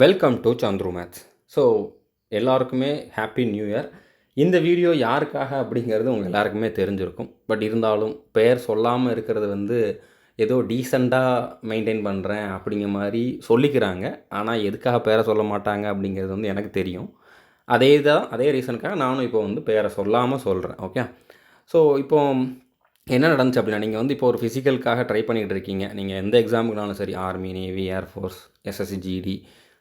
Welcome to Chandru maths so எல்லாருக்குமே happy new year இந்த video யாருக்காக அப்படிங்கிறது உங்கள் எல்லாருக்குமே தெரிஞ்சிருக்கும். பட் இருந்தாலும் பெயர் சொல்லாமல் இருக்கிறது வந்து ஏதோ டீசெண்டாக மெயின்டைன் பண்ணுறேன் அப்படிங்கிற மாதிரி சொல்லிக்கிறாங்க. ஆனால் எதுக்காக பேரை சொல்ல மாட்டாங்க அப்படிங்கிறது வந்து எனக்கு தெரியும். அதே தான் அதே ரீசனுக்காக நானும் இப்போ வந்து பேரை சொல்லாமல் சொல்கிறேன் ஓகே ஸோ இப்போ என்ன நடந்துச்சு அப்படின்னா நீங்கள் வந்து இப்போ ஒரு ஃபிசிக்கலுக்காக ட்ரை பண்ணிகிட்டு இருக்கீங்க. நீங்கள் எந்த எக்ஸாமுக்குனாலும் சரி army navy air force SSC GD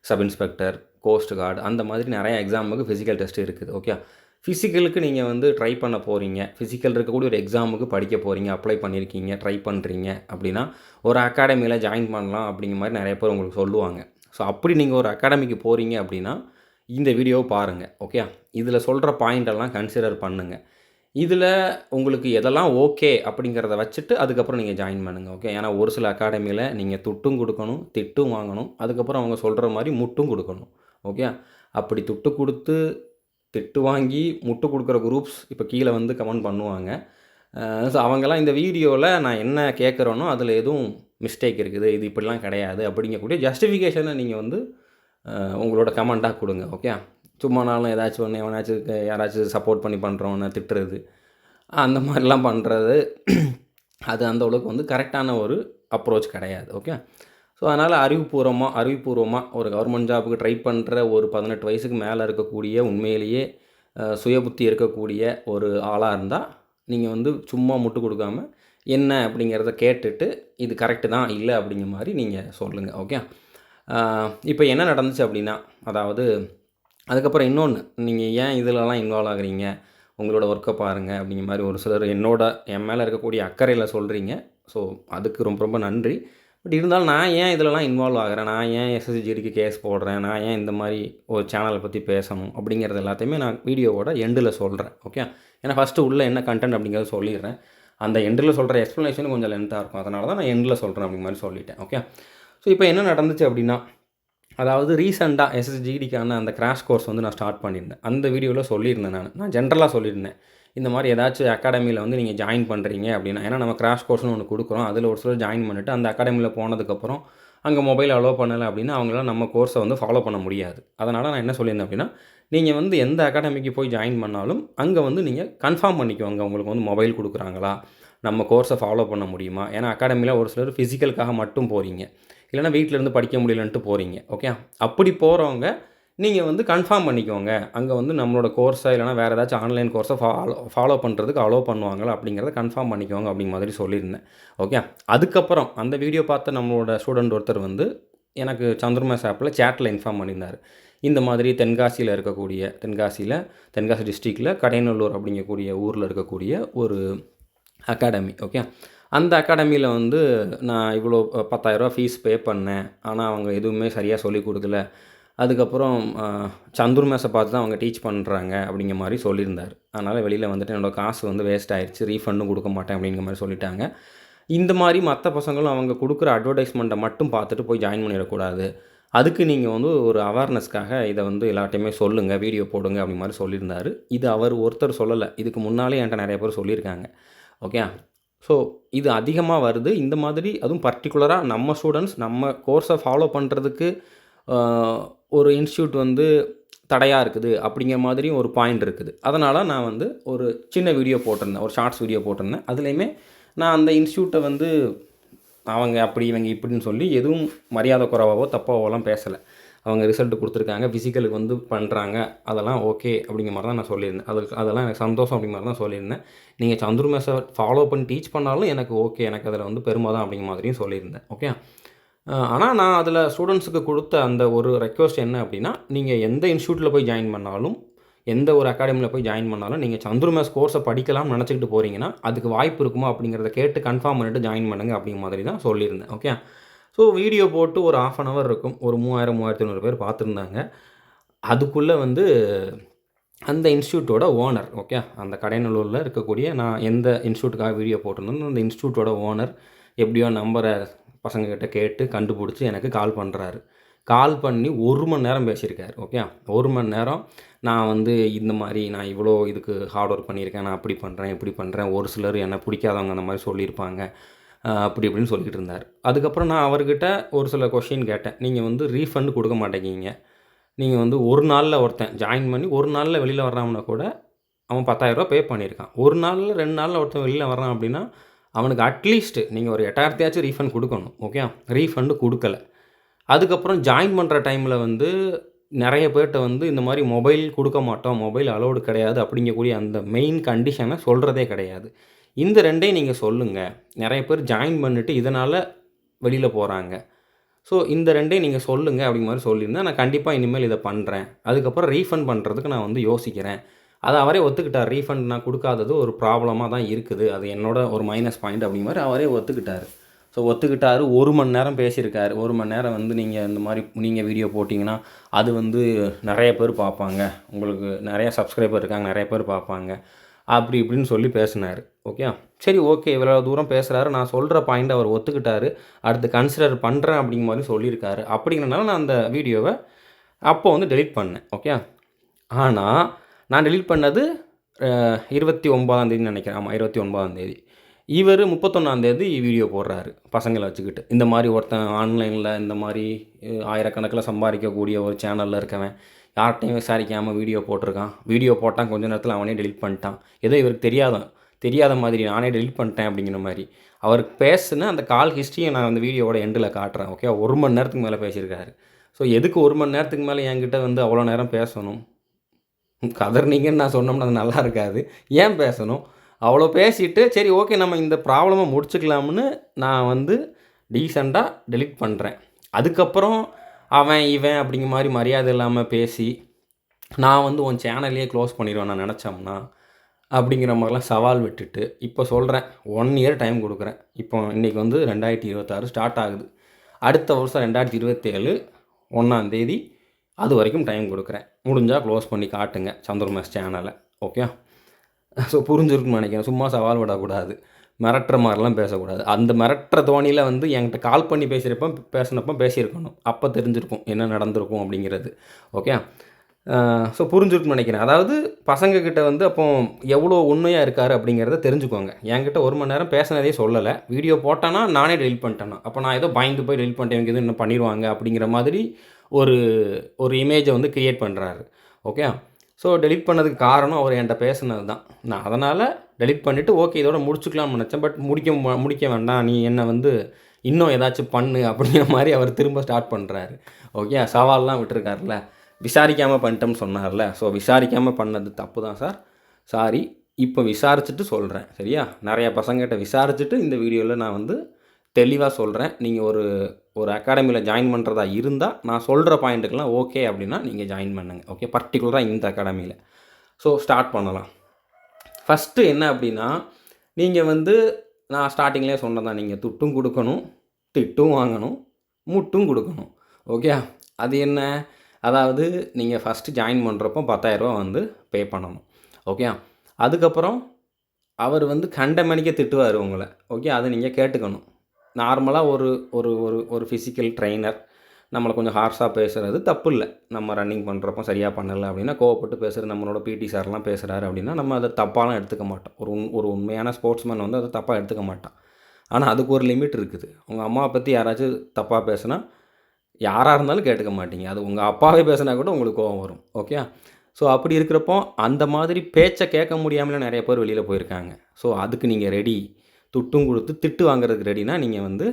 sub inspector coast guard அந்த மாதிரி நிறைய எக்ஸாமுக்கு ஃபிசிக்கல் டெஸ்ட் இருக்குது ஓகே ஃபிசிக்கலுக்கு நீங்கள் வந்து ட்ரை பண்ண போகிறீங்க ஃபிசிக்கல் இருக்கக்கூடிய ஒரு எக்ஸாமுக்கு படிக்க போகிறீங்க அப்ளை பண்ணியிருக்கீங்க ட்ரை பண்ணுறீங்க அப்படின்னா ஒரு அகாடமியில் ஜாயின் பண்ணலாம் அப்படிங்கிற மாதிரி நிறைய பேர் உங்களுக்கு சொல்லுவாங்க. ஸோ அப்படி நீங்கள் ஒரு அகாடமிக்கு போகிறீங்க அப்படின்னா இந்த வீடியோவை பாருங்கள் ஓகே இதில் சொல்கிற பாயிண்டெல்லாம் கன்சிடர் பண்ணுங்கள் இதில் உங்களுக்கு எதெல்லாம் ஓகே அப்படிங்கிறத வச்சுட்டு அதுக்கப்புறம் நீங்கள் ஜாயின் பண்ணுங்கள் ஓகே ஏன்னா ஒரு சில அகாடமியில் நீங்கள் துட்டும் கொடுக்கணும் திட்டும் வாங்கணும் அதுக்கப்புறம் அவங்க சொல்கிற மாதிரி முட்டும் கொடுக்கணும் ஓகே அப்படி துட்டு கொடுத்து திட்டு வாங்கி முட்டு கொடுக்குற குரூப்ஸ் இப்போ கீழே வந்து கமெண்ட் பண்ணுவாங்க. ஸோ அவங்கெல்லாம் இந்த வீடியோவில் நான் என்ன கேட்குறேனோ அதில் எதுவும் மிஸ்டேக் இருக்குது இது இப்படிலாம் கிடையாது அப்படிங்கக்கூடிய ஜஸ்டிஃபிகேஷனை நீங்கள் வந்து உங்களோட கமெண்ட்டாக கொடுங்க ஓகே சும்மா நாளும் ஏதாச்சும் ஒன்று எவனாச்சும் யாராச்சும் சப்போர்ட் பண்ணி பண்ணுறவனை திட்டுறது. அந்த மாதிரிலாம் பண்ணுறது அது அந்த அளவுக்கு வந்து கரெக்டான ஒரு அப்ரோச் கிடையாது ஓகே ஸோ அதனால் அறிவுபூர்வமாக அறிவுபூர்வமாக ஒரு கவர்மெண்ட் ஜாபுக்கு ட்ரை பண்ணுற ஒரு பதினெட்டு வயசுக்கு மேலே இருக்கக்கூடிய உண்மையிலேயே சுய சுயபுத்தி இருக்கக்கூடிய ஒரு ஆளாக இருந்தால் நீங்கள் வந்து சும்மா முட்டு கொடுக்காம என்ன அப்படிங்கிறத கேட்டுட்டு இது கரெக்டு தான் இல்லை அப்படிங்கிற மாதிரி நீங்கள் சொல்லுங்கள் ஓகே இப்போ என்ன நடந்துச்சு அப்படின்னா அதாவது அதுக்கப்புறம் இன்னொன்று நீங்கள் ஏன் இதிலலாம் இன்வால்வ் ஆகுறீங்க? உங்களோட ஒர்க்கை பாருங்கள் அப்படிங்கிற மாதிரி ஒரு சிலர் என்னோட என் மேலே இருக்கக்கூடிய அக்கறையில் சொல்கிறீங்க ஸோ அதுக்கு ரொம்ப ரொம்ப நன்றி. பட் இருந்தாலும் நான் ஏன் இதிலலாம் இன்வால்வ் ஆகிறேன்? நான் ஏன் எஸ்எஸ்ஜிடிக்கு கேஸ் போடுறேன்? நான் ஏன் இந்த மாதிரி ஒரு சேனலை பற்றி பேசணும்? அப்படிங்கிறது எல்லாத்தையுமே நான் வீடியோவோட எண்டில் சொல்கிறேன் ஓகே ஏன்னா ஃபஸ்ட்டு உள்ள என்ன கண்டென்ட் அப்படிங்கிறத சொல்லிடுறேன். அந்த எண்டில் சொல்கிற எக்ஸ்ப்ளனேஷன் கொஞ்சம் லென்த்தாக இருக்கும். அதனால தான் நான் எண்டில் சொல்கிறேன் அப்படிங்கிற மாதிரி சொல்லிட்டேன். ஓகே ஸோ இப்போ என்ன நடந்துச்சு அப்படின்னா அதாவது ரீசெண்டாக எஸ்எஸ்ஜிடிக்கான அந்த கிராஷ் கோர்ஸ் வந்து நான் ஸ்டார்ட் பண்ணியிருந்தேன். அந்த வீடியோவில் சொல்லியிருந்தேன் நான். நான் ஜென்ரலாக சொல்லியிருந்தேன். இந்த மாதிரி ஏதாச்சும் அகாடமியில் வந்து நீங்கள் ஜாயின் பண்ணுறீங்க அப்படின்னா ஏன்னா நம்ம கிராஷ் கோர்ஸ்னு ஒன்று கொடுக்குறோம். அதில் ஒரு சிலர் ஜாயின் பண்ணிவிட்டு அந்த அகாடமியில் போனதுக்கப்புறம் அங்கே மொபைல் அலோவ் பண்ணலை அப்படின்னா அவங்களால நம்ம கோர்ஸை வந்து ஃபாலோ பண்ண முடியாது. அதனால் நான் என்ன சொல்லியிருந்தேன் அப்படின்னா நீங்கள் வந்து எந்த அகாடமிக்கு போய் ஜாயின் பண்ணாலும் அங்கே வந்து நீங்கள் கன்ஃபார்ம் பண்ணிக்கோங்க. உங்களுக்கு வந்து மொபைல் கொடுக்குறாங்களா? நம்ம கோர்ஸை ஃபாலோ பண்ண முடியுமா? ஏன்னா அகாடமியில் ஒரு சிலர் ஃபிசிக்கலுக்காக மட்டும் போகிறீங்க இல்லைனா வீட்டிலேருந்து படிக்க முடியலன்ட்டு போகிறீங்க ஓகே அப்படி போகிறவங்க நீங்கள் வந்து கன்ஃபார்ம் பண்ணிக்கோங்க. அங்கே வந்து நம்மளோட கோர்ஸை இல்லைனா வேறு ஏதாச்சும் ஆன்லைன் கோர்ஸை ஃபாலோ ஃபாலோ பண்ணுறதுக்கு அலோவ் பண்ணுவாங்களா அப்படிங்கிறத கன்ஃபார்ம் பண்ணிக்கோங்க அப்படிங்கிற மாதிரி சொல்லியிருந்தேன் ஓகே அதுக்கப்புறம் அந்த வீடியோ பார்த்த நம்மளோட ஸ்டூடெண்ட் ஒருத்தர் வந்து எனக்கு சந்திரமாஸ் ஆப்பில் சேட்டில் இன்ஃபார்ம் பண்ணியிருந்தார். இந்த மாதிரி தென்காசியில் இருக்கக்கூடிய தென்காசியில் தென்காசி டிஸ்ட்ரிக்டில் கடையநல்லூர் அப்படிங்கக்கூடிய ஊரில் இருக்கக்கூடிய ஒரு அகாடமி ஓகே அந்த அகாடமியில் வந்து நான் இவ்வளோ பத்தாயிரரூவா ஃபீஸ் பே பண்ணேன். ஆனால் அவங்க எதுவுமே சரியாக சொல்லி கொடுக்கல. அதுக்கப்புறம் சந்துரு மேஸை பார்த்து தான் அவங்க டீச் பண்ணுறாங்க அப்படிங்கிற மாதிரி சொல்லியிருந்தார். அதனால் வெளியில் வந்துட்டு என்னோடய காசு வந்து வேஸ்ட் ஆயிடுச்சு ரீஃபண்டும் கொடுக்க மாட்டேன் அப்படிங்கிற மாதிரி சொல்லிட்டாங்க. இந்த மாதிரி மற்ற பசங்களும் அவங்க கொடுக்குற அட்வர்டைஸ்மெண்ட்டை மட்டும் பார்த்துட்டு போய் ஜாயின் பண்ணிடக்கூடாது. அதுக்கு நீங்கள் வந்து ஒரு அவேர்னஸ்க்காக இதை வந்து எல்லாட்டையுமே சொல்லுங்கள் வீடியோ போடுங்க அப்படி மாதிரி சொல்லியிருந்தார். இது அவர் ஒருத்தர் சொல்லலை. இதுக்கு முன்னாலே என்கிட்ட நிறைய பேர் சொல்லியிருக்காங்க. ஓகே ஸோ இது அதிகமாக வருது. இந்த மாதிரி அதுவும் பர்டிகுலராக நம்ம ஸ்டூடெண்ட்ஸ் நம்ம கோர்ஸை ஃபாலோ பண்ணுறதுக்கு ஒரு இன்ஸ்டியூட் வந்து தடையாக இருக்குது அப்படிங்கிற மாதிரியும் ஒரு பாயிண்ட் இருக்குது. அதனால் நான் வந்து ஒரு சின்ன வீடியோ போட்டிருந்தேன். ஒரு ஷார்ட்ஸ் வீடியோ போட்டிருந்தேன். அதுலேயுமே நான் அந்த இன்ஸ்டியூட்டை வந்து அவங்க அப்படி இவங்க இப்படின்னு சொல்லி எதுவும் மரியாதை குறைவாவோ தப்பாவோலாம் பேசலை. அவங்க ரிசல்ட் கொடுத்துருக்காங்க ஃபிசிக்கலுக்கு வந்து பண்ணுறாங்க அதெல்லாம் ஓகே அப்படிங்கிற மாதிரி தான் நான் சொல்லியிருந்தேன். அதுக்கு அதெல்லாம் எனக்கு சந்தோஷம் அப்படிங்கிற மாதிரி தான் சொல்லியிருந்தேன். நீங்கள் சந்துரு மேஸை ஃபாலோ பண்ணி டீச் பண்ணாலும் எனக்கு ஓகே எனக்கு அதில் வந்து பெருமை தான் அப்படிங்கிற மாதிரியும் சொல்லியிருந்தேன். ஓகே ஆனால் நான் அதில் ஸ்டூடெண்ட்ஸுக்கு கொடுத்த அந்த ஒரு ரெக்வஸ்ட் என்ன அப்படின்னா நீங்கள் எந்த இன்ஸ்டியூட்டில் போய் ஜாயின் பண்ணாலும் எந்த ஒரு அகாடமியில் போய் ஜாயின் பண்ணாலும் நீங்கள் சந்துரு மேஸ் கோர்ஸை படிக்கலாம்னு நினச்சிக்கிட்டு போகிறீங்கன்னா அதுக்கு வாய்ப்பு இருக்குமா அப்படிங்கிறத கேட்டு கன்ஃபார்ம் பண்ணிட்டு ஜாயின் பண்ணுங்க அப்படிங்கிற மாதிரி தான் சொல்லியிருந்தேன் ஓகே ஸோ வீடியோ போட்டு ஒரு ஆஃப் அன் ஹவர் இருக்கும். ஒரு மூவாயிரம் மூவாயிரத்தி ஐநூறு பேர் பார்த்துருந்தாங்க. அதுக்குள்ளே வந்து அந்த இன்ஸ்டியூட்டோட ஓனர் ஓகே அந்த கடைநல்லூரில் இருக்கக்கூடிய நான் எந்த இன்ஸ்டியூட்டுக்காக வீடியோ போட்டிருந்தோம் அந்த இன்ஸ்டியூட்டோட ஓனர் எப்படியோ நம்பரை பசங்கக்கிட்ட கேட்டு கண்டுபிடிச்சி எனக்கு கால் பண்ணுறாரு கால் பண்ணி ஒரு மணி நேரம் பேசியிருக்காரு ஓகே ஒரு மணி நேரம் நான் வந்து இந்த மாதிரி நான் இவ்வளோ இதுக்கு ஹார்ட் ஒர்க் பண்ணியிருக்கேன் நான் அப்படி பண்ணுறேன் இப்படி பண்ணுறேன் ஒரு சிலர் என்னை பிடிக்காதவங்க அந்த மாதிரி சொல்லியிருப்பாங்க. அப்படி இப்படின்னு சொல்லிக்கிட்டு இருந்தார். அதுக்கப்புறம் நான் அவர்கிட்ட ஒரு சில கொஷின் கேட்டேன். நீங்கள் வந்து ரீஃபண்ட் கொடுக்க மாட்டேங்கிங்க நீங்கள் வந்து ஒரு நாளில் ஒருத்தன் ஜாயின் பண்ணி ஒரு நாளில் வெளியில் வர்றான்னா கூட அவன் பத்தாயிரரூபா பே பண்ணியிருக்கான். ஒரு நாளில் ரெண்டு நாளில் ஒருத்தன் வெளியில் வர்றான் அப்படின்னா அவனுக்கு அட்லீஸ்ட்டு நீங்கள் ஒரு எட்டாயிரத்தையாச்சும் ரீஃபண்ட் கொடுக்கணும் ஓகே ரீஃபண்டு கொடுக்கல. அதுக்கப்புறம் ஜாயின் பண்ணுற டைமில் வந்து நிறைய பேர்கிட்ட வந்து இந்த மாதிரி மொபைல் கொடுக்க மாட்டோம் மொபைல் அலோடு கிடையாது அப்படிங்கக்கூடிய அந்த மெயின் கண்டிஷனை சொல்கிறதே கிடையாது. இந்த ரெண்டையும் நீங்கள் சொல்லுங்கள் நிறைய பேர் ஜாயின் பண்ணிவிட்டு இதனால் வெளியில் போகிறாங்க ஸோ இந்த ரெண்டையும் நீங்கள் சொல்லுங்கள் அப்படிங்கிற மாதிரி சொல்லியிருந்தேன் நான் கண்டிப்பாக இனிமேல் இதை பண்ணுறேன் அதுக்கப்புறம் ரீஃபண்ட் பண்ணுறதுக்கு நான் வந்து யோசிக்கிறேன். அதை அவரே ஒத்துக்கிட்டார். ரீஃபண்ட் நான் கொடுக்காதது ஒரு ப்ராப்ளமாக தான் இருக்குது. அது என்னோட ஒரு மைனஸ் பாயிண்ட் அப்படிங்கிற மாதிரி அவரே ஒத்துக்கிட்டார். ஸோ ஒத்துக்கிட்டார். ஒரு மணி நேரம் பேசியிருக்காரு. ஒரு மணி நேரம் வந்து நீங்கள் இந்த மாதிரி நீங்கள் வீடியோ போட்டிங்கன்னா அது வந்து நிறைய பேர் பார்ப்பாங்க. உங்களுக்கு நிறையா சப்ஸ்கிரைபர் இருக்காங்க. நிறைய பேர் பார்ப்பாங்க. அப்படி இப்படின்னு சொல்லி பேசினார். ஓகே? சரி ஓகே. இவ்வளோ தூரம் பேசுகிறாரு நான் சொல்கிற பாயிண்ட் அவர் ஒத்துக்கிட்டாரு. அடுத்து கன்சிடர் பண்ணுறேன் அப்படிங்கிற மாதிரி சொல்லியிருக்காரு. அப்படிங்கிறனால நான் அந்த வீடியோவை அப்போ வந்து டெலீட் பண்ணேன். ஓகே? ஆனால் நான் டெலீட் பண்ணது இருபத்தி ஒன்பதாந்தேதி நினைக்கிறேன். ஆமாம் இருபத்தி ஒன்பதாந்தேதி இவர் முப்பத்தொன்னாந்தேதி வீடியோ போடுறாரு பசங்களை வச்சுக்கிட்டு. இந்த மாதிரி ஒருத்தன் ஆன்லைனில் இந்த மாதிரி ஆயிரக்கணக்கில் சம்பாதிக்கக்கூடிய ஒரு சேனலில் இருக்கவன் யார்கிட்டையும் விசாரிக்காமல் வீடியோ போட்டிருக்கான். வீடியோ போட்டான் கொஞ்ச நேரத்தில் அவனே டெலீட் பண்ணிட்டான். ஏதோ இவருக்கு தெரியாதான். தெரியாத மாதிரி நானே டெலிட் பண்ணிட்டேன் அப்படிங்கிற மாதிரி. அவர் பேசுன அந்த கால் ஹிஸ்ட்ரியை நான் அந்த வீடியோவோட எண்டில் காட்டுறேன் ஓகே ஒரு மணி நேரத்துக்கு மேலே பேசியிருக்காரு. ஸோ எதுக்கு ஒரு மணி நேரத்துக்கு மேலே என்கிட்ட வந்து அவ்வளோ நேரம் பேசணும்? கதர்னீங்கன்னு நான் சொன்னோம்னா அது நல்லா இருக்காது. ஏன் பேசணும்? அவ்வளோ பேசிட்டு சரி ஓகே நம்ம இந்த ப்ராப்ளமை முடிச்சுக்கலாம்னு நான் வந்து டீசெண்டாக டெலிட் பண்ணுறேன் அதுக்கப்புறம் அவன் இவன் அப்படிங்கிற மாதிரி மரியாதை இல்லாமல் பேசி நான் வந்து உன் சேனல்லையே க்ளோஸ் பண்ணிடுவேன் நான் நினச்சோம்னா அப்படிங்கிற மாதிரிலாம் சவால் விட்டுட்டு இப்போ சொல்கிறேன் ஒன் இயர் டைம் கொடுக்குறேன். இப்போ இன்றைக்கி வந்து ரெண்டாயிரத்தி இருபத்தாறு ஸ்டார்ட் ஆகுது. அடுத்த வருஷம் ரெண்டாயிரத்தி இருபத்தேழு ஒன்றாந்தேதி அது வரைக்கும் டைம் கொடுக்குறேன். முடிஞ்சால் க்ளோஸ் பண்ணி காட்டுங்க சந்திரமேஸ் சேனலை ஓகே ஸோ புரிஞ்சிருக்குன்னு நினைக்கிறேன். சும்மா சவால் விடக்கூடாது. மிரட்டுற மாதிரிலாம் பேசக்கூடாது. அந்த மிரட்டுற தோணியில் வந்து என்கிட்ட கால் பண்ணி பேசுகிறப்ப பேசினப்போ பேசியிருக்கணும். அப்போ தெரிஞ்சிருக்கும் என்ன நடந்திருக்கும் அப்படிங்கிறது. ஓகே ஸோ புரிஞ்சிருக்குன்னு நினைக்கிறேன். அதாவது பசங்கக்கிட்ட வந்து அப்போ எவ்வளோ உண்மையாக இருக்கார் அப்படிங்கிறத தெரிஞ்சுக்கோங்க. என்கிட்ட ஒரு மணி நேரம் பேசினதே சொல்லலை. வீடியோ போட்டேன்னா நானே டெலிட் பண்ணிட்டேன்னா அப்போ நான் ஏதோ பயந்து போய் டெலிட் பண்ணிட்டேன். இவங்க எதுவும் என்ன பண்ணிடுவாங்க அப்படிங்கிற மாதிரி ஒரு ஒரு இமேஜை வந்து க்ரியேட் பண்ணுறாரு ஓகே ஸோ டெலிட் பண்ணதுக்கு காரணம் அவர் என்கிட்ட பேசுனது தான் நான் அதனால் டெலிட் பண்ணிவிட்டு ஓகே இதோட முடிச்சுக்கலாம்னு நினச்சேன். பட் முடிக்க மு- முடிக்க வேண்டாம். நீ என்னை வந்து இன்னும் ஏதாச்சும் பண்ணு அப்படிங்கிற மாதிரி அவர் திரும்ப ஸ்டார்ட் பண்ணுறாரு ஓகே சவால்லாம் விட்டுருக்காருல விசாரிக்காமல் பண்ணிட்டோம்னு சொன்னார்ல. ஸோ விசாரிக்காமல் பண்ணது தப்பு தான் சார். சாரி இப்போ விசாரிச்சுட்டு சொல்கிறேன் சரியா? நிறைய பசங்கிட்ட விசாரிச்சுட்டு இந்த வீடியோவில் நான் வந்து தெளிவாக சொல்கிறேன் நீங்கள் ஒரு ஒரு அகாடமியில் ஜாயின் பண்ணுறதா இருந்தால் நான் சொல்கிற பாயிண்ட்டுக்கெலாம் ஓகே அப்படின்னா நீங்கள் ஜாயின் பண்ணுங்கள் ஓகே பர்டிகுலராக இந்த அகாடமியில் ஸோ ஸ்டார்ட் பண்ணலாம். ஃபஸ்ட்டு என்ன அப்படின்னா நீங்கள் வந்து நான் ஸ்டார்டிங்லேயே சொன்னதான் நீங்கள் துட்டும் கொடுக்கணும் திட்டும் வாங்கணும் முட்டும் கொடுக்கணும். ஓகே அது என்ன? அதாவது நீங்கள் ஃபஸ்ட்டு ஜாயின் பண்ணுறப்போ பத்தாயிரரூபா வந்து பே பண்ணணும். ஓகே அதுக்கப்புறம் அவர் வந்து கண்டமணிக்க திட்டுவார் உங்களை. ஓகே அதை நீங்கள் கேட்டுக்கணும். நார்மலாக ஒரு ஒரு ஒரு ஒரு ஃபிசிக்கல் ட்ரெயினர் நம்மளை கொஞ்சம் ஹார்ஷாக பேசுகிறது தப்பு இல்லை நம்ம ரன்னிங் பண்ணுறப்போ சரியாக பண்ணலை அப்படின்னா கோவப்பட்டு பேசுகிறது நம்மளோட பிடி சார்லாம் பேசுகிறாரு அப்படின்னா நம்ம அதை தப்பாலாம் எடுத்துக்க மாட்டோம். ஒரு உண் ஒரு உண்மையான ஸ்போர்ட்ஸ்மேன் வந்து அதை தப்பாக எடுத்துக்க மாட்டான். ஆனால் அதுக்கு ஒரு லிமிட் இருக்குது. உங்கள் அம்மாவை பற்றி யாராச்சும் தப்பாக பேசுனா யாராக இருந்தாலும் கேட்டுக்க மாட்டீங்க. அது உங்கள் அப்பாவே பேசினா கூட உங்களுக்கு கோவம் வரும். ஓகே ஸோ அப்படி இருக்கிறப்போ அந்த மாதிரி பேச்சை கேட்க முடியாமல் நிறைய பேர் வெளியில் போயிருக்காங்க. ஸோ அதுக்கு நீங்கள் ரெடி துட்டும் கொடுத்து திட்டு வாங்குறதுக்கு ரெடினா நீங்கள் வந்து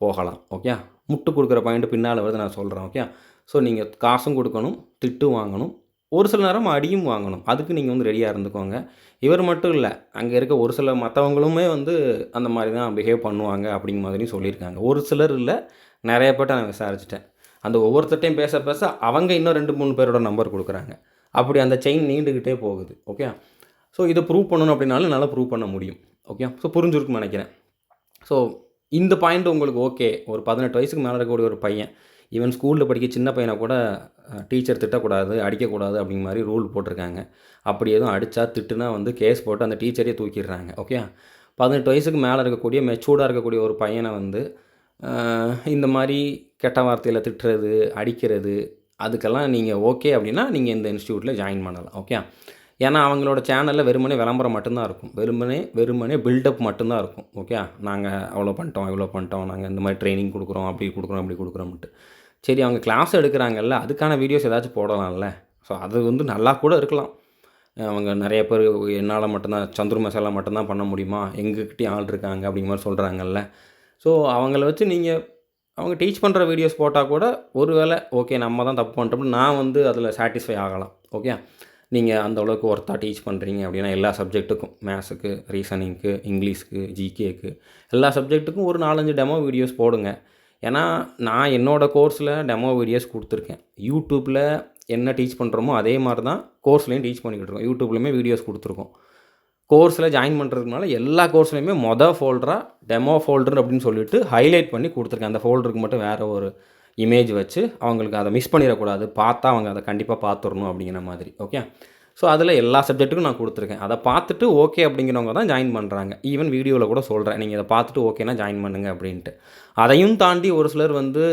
போகலாம். ஓகே முட்டு கொடுக்குற பாயிண்ட் பின்னால் வருது நான் சொல்கிறேன் ஓகே ஸோ நீங்கள் காசும் கொடுக்கணும் திட்டு வாங்கணும். ஒரு சில நேரம் அடியும் வாங்கணும். அதுக்கு நீங்கள் வந்து ரெடியாக இருந்துக்கோங்க. இவர் மட்டும் இல்லை அங்கே இருக்க ஒரு சில மற்றவங்களுமே வந்து அந்த மாதிரி தான் பிஹேவ் பண்ணுவாங்க அப்படிங்கிற மாதிரியும் சொல்லியிருக்காங்க. ஒரு சிலர் இல்லை நிறைய பேர்ட்ட நான் விசாரிச்சிட்டேன். அந்த ஒவ்வொருத்தட்டையும் பேச பேச அவங்க இன்னும் ரெண்டு மூணு பேரோட நம்பர் கொடுக்குறாங்க. அப்படி அந்த செயின் நீண்டுக்கிட்டே போகுது. ஓகே ஸோ இதை ப்ரூவ் பண்ணணும் அப்படின்னாலும் என்னால் ப்ரூவ் பண்ண முடியும். ஓகே ஸோ புரிஞ்சிருக்குன்னு நினைக்கிறேன். ஸோ இந்த பாயிண்ட் உங்களுக்கு ஓகே ஒரு பதினெட்டு வயசுக்கு மேலே இருக்கக்கூடிய ஒரு பையன் ஈவன் ஸ்கூலில் படிக்க சின்ன பையனை கூட டீச்சர் திட்டக்கூடாது அடிக்கக்கூடாது அப்படிங்கிற மாதிரி ரூல் போட்டிருக்காங்க. அப்படி எதுவும் அடித்தா திட்டுனா வந்து கேஸ் போட்டு அந்த டீச்சரையே தூக்கிடுறாங்க. ஓகே பதினெட்டு வயசுக்கு மேலே இருக்கக்கூடிய மெச்சூர்டாக இருக்கக்கூடிய ஒரு பையனை வந்து இந்த மாதிரி கெட்ட வார்த்தையில் திட்டுறது அடிக்கிறது அதுக்கெல்லாம் நீங்கள் ஓகே அப்படின்னா நீங்கள் இந்த இன்ஸ்டியூட்டில் ஜாயின் பண்ணலாம் ஓகே ஏன்னா அவங்களோட சேனலில் வெறுமனே விளம்பரம் மட்டும்தான் இருக்கும். வெறுமனே வெறுமனே பில்டப் மட்டும்தான் இருக்கும் ஓகே நாங்கள் அவ்வளோ பண்ணிட்டோம் இவ்வளோ பண்ணிட்டோம் நாங்கள் இந்த மாதிரி ட்ரைனிங் கொடுக்குறோம் அப்படி கொடுக்குறோம் அப்படி கொடுக்குறோம்ட்டு சரி அவங்க கிளாஸ் எடுக்கிறாங்கல்ல அதுக்கான வீடியோஸ் ஏதாச்சும் போடலாம்ல. ஸோ அது வந்து நல்லா கூட இருக்கலாம். அவங்க நிறைய பேர் என்னால் மட்டும்தான் சந்துரு மசாலா மட்டும்தான் பண்ண முடியுமா? எங்ககிட்டயும் ஆள் இருக்காங்க அப்படிங்கிற மாதிரி சொல்கிறாங்கல்ல ஸோ அவங்கள வச்சு நீங்கள் அவங்க டீச் பண்ணுற வீடியோஸ் போட்டால் கூட ஒரு வேளை ஓகே நம்ம தான் தப்பு பண்ணுறோம்னு நான் வந்து அதில் சாட்டிஸ்ஃபை ஆகலாம். ஓகே நீங்கள் அந்த அளவுக்கு ஒர்த்தாக டீச் பண்ணுறீங்க அப்படின்னா எல்லா சப்ஜெக்ட்டுக்கும் மேத்ஸுக்கு ரீசனிங்க்கு இங்கிலீஷ்க்கு ஜிகேக்கு எல்லா சப்ஜெக்ட்டுக்கும் ஒரு நாலஞ்சு டெமோ வீடியோஸ் போடுங்க. ஏன்னா நான் என்னோடய கோர்ஸில் டெமோ வீடியோஸ் கொடுத்துருக்கேன். யூடியூப்பில் என்ன டீச் பண்ணுறோமோ அதே மாதிரி தான் கோர்ஸ்லேயும் டீச் பண்ணிக்கிட்டு இருக்கோம். யூடியூப்லேயுமே வீடியோஸ் கொடுத்துருக்கோம். கோர்ஸில் ஜாயின் பண்ணுறதுனால எல்லா கோர்ஸ்லையுமே மொதல் ஃபோல்டராக டெமோ ஃபோல்டர் அப்படின்னு சொல்லிட்டு ஹைலைட் பண்ணி கொடுத்துருக்கேன். அந்த ஃபோல்டருக்கு மட்டும் வேறு ஒரு இமேஜ் வச்சு அவங்களுக்கு அதை மிஸ் பண்ணிடக்கூடாது. பார்த்தா அவங்க அதை கண்டிப்பாக பார்த்துடணும் அப்படிங்கிற மாதிரி. ஓகே ஸோ அதில் எல்லா சப்ஜெக்ட்டுக்கும் நான் கொடுத்துருக்கேன். அதை பார்த்துட்டு ஓகே அப்படிங்கிறவங்க தான் ஜாயின் பண்ணுறாங்க ஈவன் வீடியோவில் கூட சொல்கிறேன் நீங்கள் இதை பார்த்துட்டு ஓகேனா ஜாயின் பண்ணுங்கள் அப்படின்ட்டு. அதையும் தாண்டி ஒரு சிலர் வந்து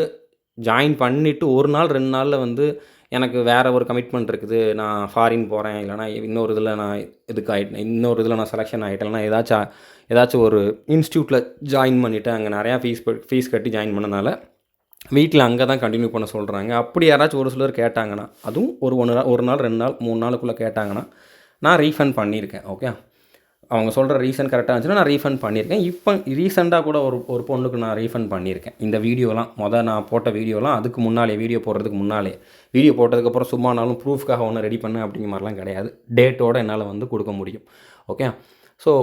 ஜாயின் பண்ணிவிட்டு ஒரு நாள் ரெண்டு நாளில் வந்து எனக்கு வேறு ஒரு கமிட்மெண்ட் இருக்குது. நான் ஃபாரின் போகிறேன் இல்லைனா இன்னொரு இதில் நான் இதுக்கு ஆகிட்டேன் இன்னொரு இதில் நான் செலெக்ஷன் ஆகிட்டேன்னா ஏதாச்சும் ஏதாச்சும் ஒரு இன்ஸ்டியூட்டில் ஜாயின் பண்ணிவிட்டு அங்கே நிறையா ஃபீஸ் ஃபீஸ் கட்டி ஜாயின் பண்ணனால வீட்டில் அங்கே தான் கண்டினியூ பண்ண சொல்கிறாங்க அப்படி யாராச்சும் ஒரு சிலர் கேட்டாங்கன்னா அதுவும் ஒரு ஒன்று ஒரு நாள் ரெண்டு நாள் மூணு நாளுக்குள்ளே கேட்டாங்கன்னா நான் ரீஃபண்ட் பண்ணியிருக்கேன். ஓகே அவங்க சொல்கிற ரீசன் கரெக்டாக இருந்துச்சுன்னா நான் ரீஃபண்ட் பண்ணியிருக்கேன். இப்போ ரீசெண்டாக கூட ஒரு ஒரு பொண்ணுக்கு நான் ரீஃபண்ட் பண்ணியிருக்கேன். இந்த வீடியோலாம் மொதல் நான் போட்ட வீடியோலாம் அதுக்கு முன்னாலே வீடியோ போடுறதுக்கு முன்னாலே. வீடியோ போட்டதுக்கப்புறம் சும்மானாலும் ப்ரூஃப்காக ஒன்று ரெடி பண்ணேன் அப்படிங்கிற மாதிரிலாம் கிடையாது. டேட்டோடு என்னால் வந்து கொடுக்க முடியும். ஓகே ஸோ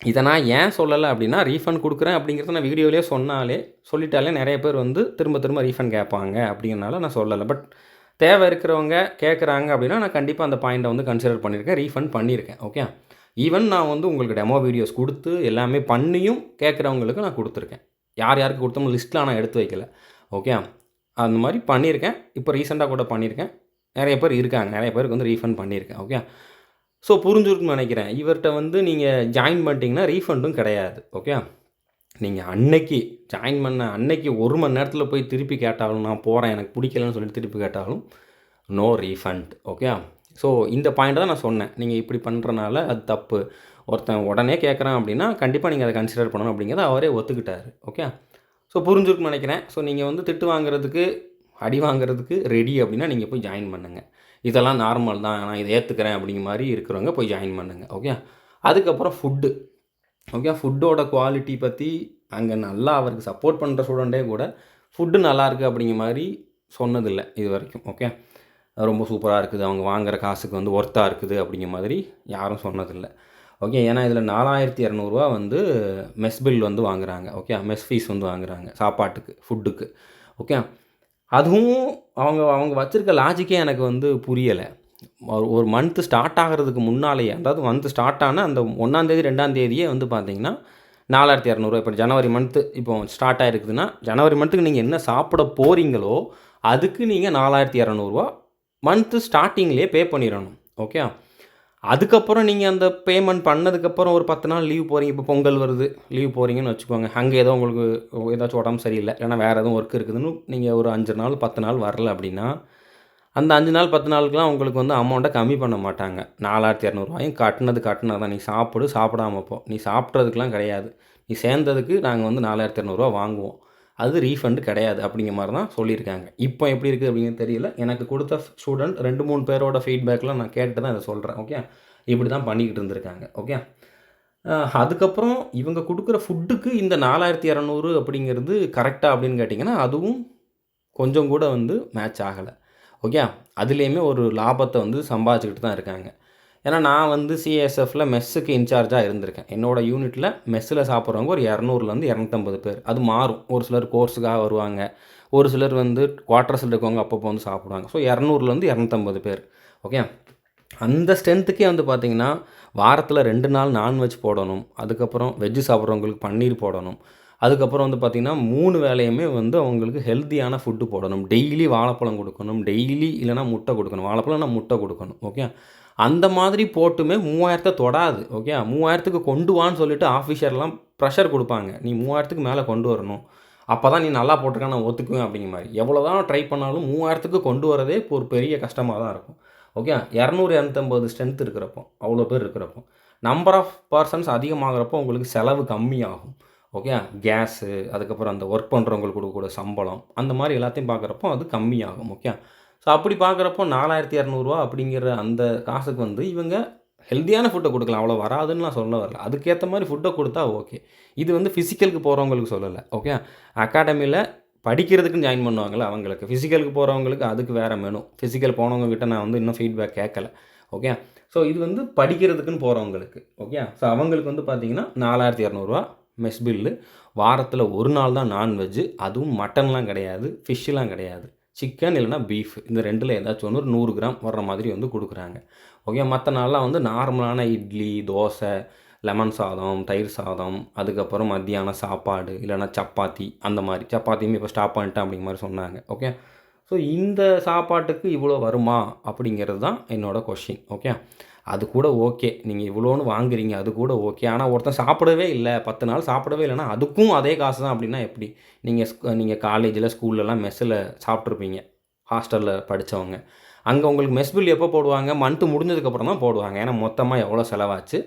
இதை நான் ஏன் சொல்லலை அப்படின்னா ரீஃபண்ட் கொடுக்குறேன் அப்படிங்கிறத நான் வீடியோலேயே சொன்னாலே சொல்லிட்டாலே நிறைய பேர் வந்து திரும்ப திரும்ப ரீஃபண்ட் கேட்பாங்க அப்படிங்கிறனால நான் சொல்லலை. பட் தேவை இருக்கிறவங்க கேட்குறாங்க அப்படின்னா நான் கண்டிப்பாக அந்த பாயிண்ட்டை வந்து கன்சிடர் பண்ணியிருக்கேன் ரீஃபண்ட் பண்ணியிருக்கேன். ஓகே ஈவன் நான் வந்து உங்களுக்கு டெமோ வீடியோஸ் கொடுத்து எல்லாமே பண்ணியும் கேட்குறவங்களுக்கு நான் கொடுத்துருக்கேன். யார் யாருக்கு கொடுத்தோமோ லிஸ்ட்டில் நான் எடுத்து வைக்கல. ஓகே அந்த மாதிரி பண்ணியிருக்கேன். இப்போ ரீசெண்டாக கூட பண்ணியிருக்கேன். நிறைய பேர் இருக்காங்க. நிறைய பேருக்கு வந்து ரீஃபண்ட் பண்ணியிருக்கேன். ஓகே ஸோ புரிஞ்சிருக்குன்னு நினைக்கிறேன். இவர்கிட்ட வந்து நீங்கள் ஜாயின் பண்ணிட்டீங்கன்னா ரீஃபண்டும் கிடையாது. ஓகே நீங்கள் அன்னைக்கு ஜாயின் பண்ண அன்னைக்கு ஒரு மணி நேரத்தில் போய் திருப்பி கேட்டாலும் நான் போகிறேன் எனக்கு பிடிக்கலன்னு சொல்லிட்டு திருப்பி கேட்டாலும் நோ ரீஃபண்ட் ஓகே ஸோ இந்த பாயிண்ட் தான் நான் சொன்னேன். நீங்கள் இப்படி பண்ணுறனால அது தப்பு. ஒருத்தன் உடனே கேட்குறான் அப்படின்னா கண்டிப்பாக நீங்கள் அதை கன்சிடர் பண்ணணும் அப்படிங்கிறத அவரே ஒத்துக்கிட்டார். ஓகே ஸோ புரிஞ்சிருக்குன்னு நினைக்கிறேன். ஸோ நீங்கள் வந்து திட்டு வாங்குறதுக்கு அடி வாங்குறதுக்கு ரெடி அப்படின்னா நீங்கள் போய் ஜாயின் பண்ணுங்கள் இதெல்லாம் நார்மல் தான். நான் இதை ஏற்றுக்கிறேன் அப்படிங்கிற மாதிரி இருக்கிறவங்க போய் ஜாயின் பண்ணுங்கள் ஓகே அதுக்கப்புறம் ஃபுட்டு ஓகே ஃபுட்டோட குவாலிட்டி பற்றி அங்கே நல்லா அவருக்கு சப்போர்ட் பண்ணுற ஸ்டூடெண்ட்டே கூட ஃபுட்டு நல்லாயிருக்கு அப்படிங்கிற மாதிரி சொன்னதில்லை இது வரைக்கும் ஓகே ரொம்ப சூப்பராக இருக்குது. அவங்க வாங்குகிற காசுக்கு வந்து ஒர்த்தாக இருக்குது அப்படிங்கிற மாதிரி யாரும் சொன்னதில்லை. ஓகே ஏன்னா இதில் நாலாயிரத்தி இரநூறுவா வந்து மெஸ் பில் வந்து வாங்குறாங்க. ஓகே மெஸ் ஃபீஸ் வந்து வாங்குறாங்க சாப்பாட்டுக்கு ஃபுட்டுக்கு ஓகே அதுவும் அவங்க அவங்க வச்சுருக்க லாஜிக்கே எனக்கு வந்து புரியலை. ஒரு ஒரு மந்த்து ஸ்டார்ட் ஆகிறதுக்கு முன்னாலேயே அதாவது மந்த்து ஸ்டார்ட் ஆனால் அந்த ஒன்றாந்தேதி ரெண்டாந்தேதியே வந்து பார்த்தீங்கன்னா நாலாயிரத்தி இரநூறுவா. இப்போ ஜனவரி மந்த்து இப்போ ஸ்டார்ட் ஆகிருக்குதுன்னா ஜனவரி மந்த்துக்கு நீங்கள் என்ன சாப்பிட போகிறீங்களோ அதுக்கு நீங்கள் நாலாயிரத்தி இரநூறுவா மந்த்து ஸ்டார்டிங்லேயே பே பண்ணிடணும் ஓகே அதுக்கப்புறம் நீங்கள் அந்த பேமெண்ட் பண்ணதுக்கப்புறம் ஒரு பத்து நாள் லீவ் போகிறீங்க இப்போ பொங்கல் வருது லீவ் போகிறீங்கன்னு வச்சுக்கோங்க. அங்கே ஏதோ உங்களுக்கு ஏதாச்சும் உடம்பு சரியில்லை ஏன்னா வேறு எதுவும் ஒர்க் இருக்குதுன்னு நீங்கள் ஒரு அஞ்சு நாள் பத்து நாள் வரல அப்படின்னா அந்த அஞ்சு நாள் பத்து நாளுக்குலாம் உங்களுக்கு வந்து அமௌண்ட்டை கம்மி பண்ண மாட்டாங்க. நாலாயிரத்தி இரநூறுவாயும் கட்டினது கட்டினது தான் நீ சாப்பிடு சாப்பிடாம போ. நீ சாப்பிட்றதுக்கெலாம் கிடையாது. நீ சேர்ந்ததுக்கு நாங்கள் வந்து நாலாயிரத்தி இரநூறுவா வாங்குவோம். அது ரீஃபண்டு கிடையாது அப்படிங்கிற மாதிரி தான் சொல்லியிருக்காங்க. இப்போ எப்படி இருக்குது அப்படிங்கிறது தெரியல. எனக்கு கொடுத்த ஸ்டூடெண்ட் ரெண்டு மூணு பேரோட ஃபீட்பேக்லாம் நான் கேட்டு தான் இதை சொல்கிறேன் ஓகே இப்படி தான் பண்ணிக்கிட்டு இருந்திருக்காங்க ஓகே அதுக்கப்புறம் இவங்க கொடுக்குற ஃபுட்டுக்கு இந்த நாலாயிரத்தி இரநூறு அப்படிங்கிறது கரெக்டாக அப்படின்னு கேட்டிங்கன்னா அதுவும் கொஞ்சம் கூட வந்து மேட்ச் ஆகலை ஓகே அதுலேயுமே ஒரு லாபத்தை வந்து சம்பாதிச்சுக்கிட்டு தான் இருக்காங்க. ஏன்னா நான் வந்து சிஎஸ்எஃப்பில் மெஸ்ஸுக்கு இன்சார்ஜாக இருந்திருக்கேன். என்னோடய யூனிட்டில் மெஸ்ஸில் சாப்பிட்றவங்க ஒரு இரநூறுலேருந்து இரநூத்தம்பது பேர். அது மாறும். ஒரு சிலர் கோர்ஸுக்காக வருவாங்க. ஒரு சிலர் வந்து குவார்ட்டர்ஸில் இருக்கவங்க அப்பப்போ வந்து சாப்பிடுவாங்க. ஸோ இரநூறுலேருந்து இரநூத்தம்பது பேர். ஓகே அந்த ஸ்ட்ரென்த்துக்கே வந்து பார்த்திங்கன்னா வாரத்தில் ரெண்டு நாள் நான்வெஜ் போடணும். அதுக்கப்புறம் வெஜ்ஜு சாப்பிட்றவங்களுக்கு பன்னீர் போடணும். அதுக்கப்புறம் வந்து பார்த்திங்கன்னா மூணு வேலையுமே வந்து அவங்களுக்கு ஹெல்த்தியான ஃபுட்டு போடணும். டெய்லி வாழைப்பழம் கொடுக்கணும். டெய்லி இல்லைனா முட்டை கொடுக்கணும். வாழைப்பழம்னா முட்டை கொடுக்கணும். ஓகே அந்த மாதிரி போட்டுமே மூவாயிரத்தை தொடாது ஓகே மூவாயிரத்துக்கு கொண்டு வான்னு சொல்லிட்டு ஆஃபீஸர்லாம் ப்ரெஷர் கொடுப்பாங்க. நீ மூவாயிரத்துக்கு மேலே கொண்டு வரணும். அப்போ தான் நீ நல்லா போட்டிருக்க நான் ஒத்துக்குவேன் அப்படிங்கிற மாதிரி. எவ்வளோ தான் ட்ரை பண்ணாலும் மூவாயிரத்துக்கு கொண்டு வரதே இப்போ ஒரு பெரிய கஷ்டமாக தான் இருக்கும். ஓகே இரநூறு இரநூத்தம்பது ஸ்ட்ரென்த் இருக்கிறப்போ அவ்வளோ பேர் இருக்கிறப்போ. நம்பர் ஆஃப் பர்சன்ஸ் அதிகமாகிறப்போ உங்களுக்கு செலவு கம்மியாகும். ஓகே கேஸு அதுக்கப்புறம் அந்த ஒர்க் பண்ணுறவங்களுக்கு கொடுக்கக்கூடிய சம்பளம் அந்த மாதிரி எல்லாத்தையும் பார்க்குறப்போ அது கம்மியாகும் ஓகே ஸோ அப்படி பார்க்குறப்போ நாலாயிரத்தி இரநூறுவா அப்படிங்கிற அந்த காசுக்கு வந்து இவங்க ஹெல்த்தியான ஃபுட்டை கொடுக்கலாம். அவ்வளோ வராதுன்னு நான் சொல்ல வரல. அதுக்கேற்ற மாதிரி ஃபுட்டை கொடுத்தா ஓகே இது வந்து ஃபிசிக்கலுக்கு போகிறவங்களுக்கு சொல்லலை. ஓகே அகாடமியில் படிக்கிறதுக்குன்னு ஜாயின் பண்ணுவாங்களே அவங்களுக்கு. ஃபிசிக்கலுக்கு போகிறவங்களுக்கு அதுக்கு வேறு மெனு ஃபிசிக்கல் போனவங்கக்கிட்ட நான் வந்து இன்னும் ஃபீட்பேக் கேட்கல. ஓகே ஸோ இது வந்து படிக்கிறதுக்குன்னு போகிறவங்களுக்கு ஓகே ஸோ அவங்களுக்கு வந்து பார்த்தீங்கன்னா நாலாயிரத்தி இரநூறுவா மெஸ் பில்லு வாரத்தில் ஒரு நாள் தான் நான்வெஜ்ஜு அதுவும் மட்டன்லாம் கிடையாது ஃபிஷ்ஷெலாம் கிடையாது. சிக்கன் இல்லைனா பீஃப் இந்த ரெண்டில் ஏதாச்சும் ஒன்று ஒரு நூறு கிராம் வர்ற மாதிரி வந்து கொடுக்குறாங்க. ஓகே மற்ற நாளெலாம் வந்து நார்மலான இட்லி தோசை லெமன் சாதம் தயிர் சாதம் அதுக்கப்புறம் மத்தியானம் சாப்பாடு இல்லைனா சப்பாத்தி அந்த மாதிரி. சப்பாத்தியுமே இப்போ ஸ்டாப் பண்ணிட்டேன் அப்படிங்கிற மாதிரி சொன்னாங்க. ஓகே ஸோ இந்த சாப்பாட்டுக்கு இவ்வளோ வருமா அப்படிங்கிறது தான் என்னோடய கொஷின் ஓகே அது கூட ஓகே. நீங்கள் இவ்வளோன்னு வாங்குறீங்க அது கூட ஓகே. ஆனால் ஒருத்தன் சாப்பிடவே இல்லை பத்து நாள் சாப்பிடவே இல்லைன்னா அதுக்கும் அதே காசு தான் அப்படின்னா எப்படி? நீங்கள் நீங்கள் காலேஜில் ஸ்கூல்லலாம் மெஸ்ஸில் சாப்பிட்ருப்பீங்க ஹாஸ்டலில் படித்தவங்க அங்கே உங்களுக்கு மெஸ் பில் எப்போ போடுவாங்க? மந்த்து முடிஞ்சதுக்கப்புறம் தான் போடுவாங்க. ஏன்னா மொத்தமாக எவ்வளோ செலவாச்சு?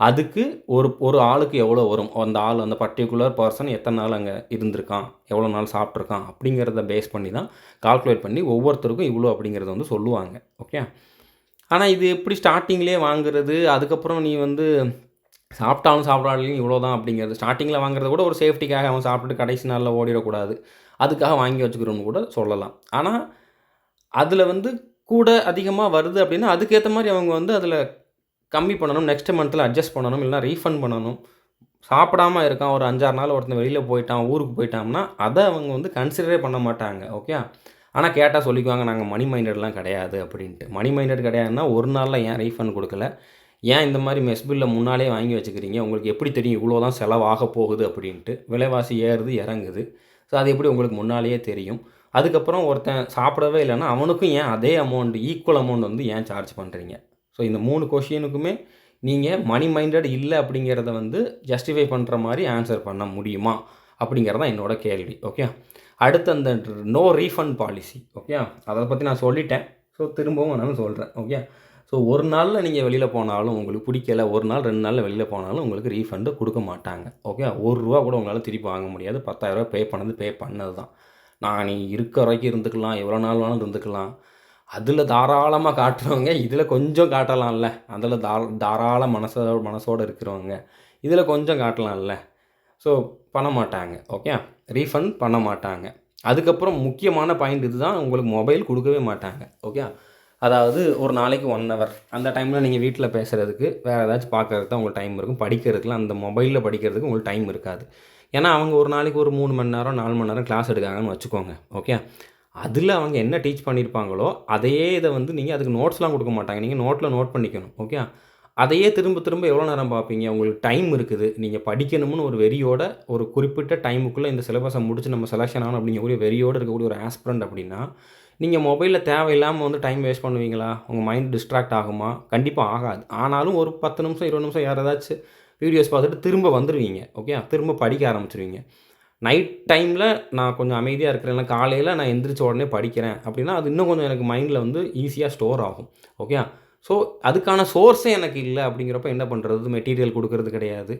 அதுக்கு ஒரு ஒரு ஆளுக்கு எவ்வளோ வரும்? அந்த ஆள் அந்த பர்டிகுலர் பர்சன் எத்தனை நாள் அங்கே இருந்திருக்கான்? எவ்வளோ நாள் சாப்பிட்ருக்கான் அப்படிங்கிறத பேஸ் பண்ணி தான் கால்குலேட் பண்ணி ஒவ்வொருத்தருக்கும் இவ்வளோ அப்படிங்கிறத வந்து சொல்லுவாங்க. ஓகே ஆனால் இது எப்படி ஸ்டார்டிங்லேயே வாங்குறது? அதுக்கப்புறம் நீ வந்து சாப்பிட்டாலும் சாப்பிடாலையும் இவ்வளோ தான் அப்படிங்கிறது. ஸ்டார்டிங்கில் வாங்குறத கூட ஒரு சேஃப்டிக்காக அவன் சாப்பிட்டு கடைசி நாளில் ஓடிடக்கூடாது. அதுக்காக வாங்கி வச்சுக்கிறோன்னு கூட சொல்லலாம். ஆனால் அதில் வந்து கூட அதிகமாக வருது அப்படின்னா அதுக்கேற்ற மாதிரி அவங்க வந்து அதில் கம்மி பண்ணணும் நெக்ஸ்ட் மந்த்தில் அட்ஜஸ்ட் பண்ணணும் இல்லைனா ரீஃபண்ட் பண்ணணும். சாப்பிடாம இருக்கான் ஒரு அஞ்சாறு நாள் ஒருத்தன் வெளியில் போயிட்டான் ஊருக்கு போயிட்டான்னா அதை அவங்க வந்து கன்சிடரே பண்ண மாட்டாங்க ஓகே ஆனால் கேட்டால் சொல்லிக்குவாங்க நாங்கள் மணி மைண்டட்லாம் கிடையாது அப்படின்ட்டு. மணி மைண்டட் கிடையாதுன்னா ஒரு நாளில் ஏன் ரீஃபண்ட் கொடுக்கல? ஏன் இந்த மாதிரி மெஸ் பில்லை முன்னாலே வாங்கி வச்சுக்கிறீங்க? உங்களுக்கு எப்படி தெரியும் இவ்வளோ தான் செலவாக போகுது அப்படின்ட்டு. விலைவாசி ஏறுது இறங்குது. ஸோ அது எப்படி உங்களுக்கு முன்னாலேயே தெரியும்? அதுக்கப்புறம் ஒருத்தன் சாப்பிடவே இல்லைன்னா அவனுக்கும் ஏன் அதே அமௌண்ட் ஈக்குவல் அமௌண்ட் வந்து ஏன் சார்ஜ் பண்ணுறீங்க ஸோ இந்த மூணு கொஷினுக்குமே நீங்கள் மணி மைண்டட் இல்லை அப்படிங்கிறத வந்து ஜஸ்டிஃபை பண்ணுற மாதிரி ஆன்சர் பண்ண முடியுமா? அப்படிங்கிறது தான் என்னோட கேள்வி. ஓகே அடுத்து அந்த நோ ரீஃபண்ட் பாலிசி ஓகே அதை பற்றி நான் சொல்லிட்டேன். ஸோ திரும்பவும் நான் சொல்கிறேன் ஓகே ஸோ ஒரு நாளில் நீங்கள் வெளியில் போனாலும் உங்களுக்கு பிடிக்கல ஒரு நாள் ரெண்டு நாளில் வெளியில் போனாலும் உங்களுக்கு ரீஃபண்டு கொடுக்க மாட்டாங்க ஓகே ஒரு ரூபா கூட உங்களால் திருப்பி வாங்க முடியாது. பத்தாயிரரூபா பே பண்ணது பே பண்ணது தான் நான் நீ இருக்க வரைக்கும் இருந்துக்கலாம் எவ்வளோ நாள் வேணாலும் இருந்துக்கலாம். அதில் தாராளமாக காட்டுறவங்க இதில் கொஞ்சம் காட்டலாம்ல. அதில் தாரா தாராள மனசோ மனசோடு இருக்கிறவங்க இதில் கொஞ்சம் காட்டலாம்ல. ஸோ பண்ண மாட்டாங்க ஓகே ரீஃபண்ட் பண்ண மாட்டாங்க அதுக்கப்புறம் முக்கியமான பாயிண்ட் இதுதான் உங்களுக்கு மொபைல் கொடுக்கவே மாட்டாங்க ஓகே அதாவது ஒரு நாளைக்கு ஒன் ஹவர் அந்த டைமில் நீங்கள் வீட்டில் பேசுகிறதுக்கு வேறு ஏதாச்சும் பார்க்கறதுக்கு தான் உங்களுக்கு டைம் இருக்கும். படிக்கிறதுக்குலாம் அந்த மொபைலில் படிக்கிறதுக்கு உங்களுக்கு டைம் இருக்காது. ஏன்னா அவங்க ஒரு நாளைக்கு ஒரு மூணு மணி நேரம் நாலு மணி நேரம் கிளாஸ் எடுக்காங்கன்னு வச்சுக்கோங்க ஓகே அதில் அவங்க என்ன டீச் பண்ணியிருப்பாங்களோ அதையே இதை வந்து நீங்கள் அதுக்கு நோட்ஸ்லாம் கொடுக்க மாட்டாங்க. நீங்கள் நோட்டில் நோட் பண்ணிக்கணும் ஓகே அதையே திரும்ப திரும்ப எவ்வளோ நேரம் பார்ப்பீங்க? உங்களுக்கு டைம் இருக்குது. நீங்கள் படிக்கணும்னு ஒரு வெறியோட ஒரு குறிப்பிட்ட டைமுக்குள்ளே இந்த சிலபஸை முடிச்சு நம்ம செலெக்ஷன் ஆகணும் அப்படிங்கக்கூடிய வெறியோடு இருக்கக்கூடிய ஒரு ஆஸ்பிரண்ட் அப்படின்னா நீங்கள் மொபைலில் தேவையில்லாமல் வந்து டைம் வேஸ்ட் பண்ணுவீங்களா? உங்கள் மைண்ட் டிஸ்ட்ராக்ட் ஆகுமா? கண்டிப்பாக ஆகாது. ஆனாலும் ஒரு பத்து நிமிஷம் இருபது நிமிஷம் யார் ஏதாச்சும் வீடியோஸ் பார்த்துட்டு திரும்ப வந்துடுவீங்க ஓகே திரும்ப படிக்க ஆரம்பிச்சிருவீங்க. நைட் டைமில் நான் கொஞ்சம் அமைதியாக இருக்கிறேன் காலையில் நான் எந்திரிச்ச உடனே படிக்கிறேன் அப்படின்னா அது இன்னும் கொஞ்சம் எனக்கு மைண்டில் வந்து ஈஸியாக ஸ்டோர் ஆகும். ஓகே ஸோ அதுக்கான சோர்ஸே எனக்கு இல்லை அப்படிங்கிறப்ப என்ன பண்ணுறது மெட்டீரியல் கொடுக்கறது கிடையாது.